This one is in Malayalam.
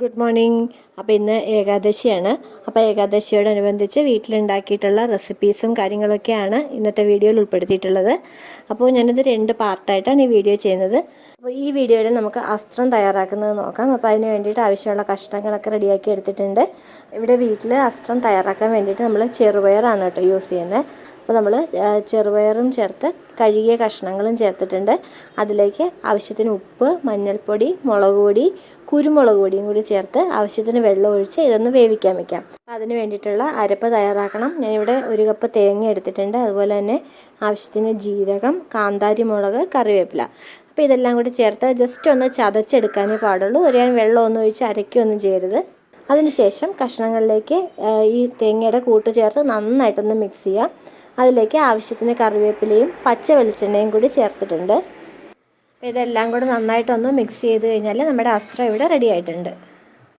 ഗുഡ് മോർണിംഗ് അപ്പോൾ ഇന്ന് ഏകാദശിയാണ്. അപ്പോൾ ഏകാദശിയോടനുബന്ധിച്ച് വീട്ടിലുണ്ടാക്കിയിട്ടുള്ള റെസിപ്പീസും കാര്യങ്ങളൊക്കെയാണ് ഇന്നത്തെ വീഡിയോയിൽ ഉൾപ്പെടുത്തിയിട്ടുള്ളത്. അപ്പോൾ ഞാനിത് രണ്ട് പാർട്ടായിട്ടാണ് ഈ വീഡിയോ ചെയ്യുന്നത്. അപ്പോൾ ഈ വീഡിയോയിൽ നമുക്ക് അസ്ത്രം തയ്യാറാക്കുന്നത് നോക്കാം. അപ്പോൾ അതിന് വേണ്ടിയിട്ട് ആവശ്യമുള്ള കഷ്ണങ്ങളൊക്കെ റെഡിയാക്കി എടുത്തിട്ടുണ്ട്. ഇവിടെ വീട്ടിൽ അസ്ത്രം തയ്യാറാക്കാൻ വേണ്ടിയിട്ട് നമ്മൾ ചെറുപയറാണ് കേട്ടോ യൂസ് ചെയ്യുന്നത്. അപ്പോൾ നമ്മൾ ചെറുപയറും ചേർത്ത് കഴുകിയ കഷ്ണങ്ങളും ചേർത്തിട്ടുണ്ട്. അതിലേക്ക് ആവശ്യത്തിന് ഉപ്പ് മഞ്ഞൾപ്പൊടി മുളക് പൊടി കുരുമുളക് പൊടിയും കൂടി ചേർത്ത് ആവശ്യത്തിന് വെള്ളം ഒഴിച്ച് ഇതൊന്ന് വേവിക്കാൻ വെക്കാം. അപ്പോൾ അതിന് വേണ്ടിയിട്ടുള്ള അരപ്പ് തയ്യാറാക്കണം. ഞാനിവിടെ ഒരു കപ്പ് തേങ്ങ എടുത്തിട്ടുണ്ട്. അതുപോലെ തന്നെ ആവശ്യത്തിന് ജീരകം കാന്താരി മുളക് കറിവേപ്പില. അപ്പോൾ ഇതെല്ലാം കൂടി ചേർത്ത് ജസ്റ്റ് ഒന്ന് ചതച്ചെടുക്കാനേ പാടുള്ളൂ. ഒരു ഞാൻ വെള്ളമൊന്നും ഒഴിച്ച് അരയ്ക്കുകയൊന്നും ചെയ്യരുത്. അതിനുശേഷം കഷ്ണങ്ങളിലേക്ക് ഈ തേങ്ങയുടെ കൂട്ട് ചേർത്ത് നന്നായിട്ടൊന്ന് മിക്സ് ചെയ്യാം. അതിലേക്ക് ആവശ്യത്തിന് കറിവേപ്പിലയും പച്ച വെളിച്ചെണ്ണയും കൂടി ചേർത്തിട്ടുണ്ട്. അപ്പോൾ ഇതെല്ലാം കൂടി നന്നായിട്ടൊന്ന് മിക്സ് ചെയ്ത് കഴിഞ്ഞാൽ നമ്മുടെ അസ്ത്ര ഇവിടെ റെഡി ആയിട്ടുണ്ട്.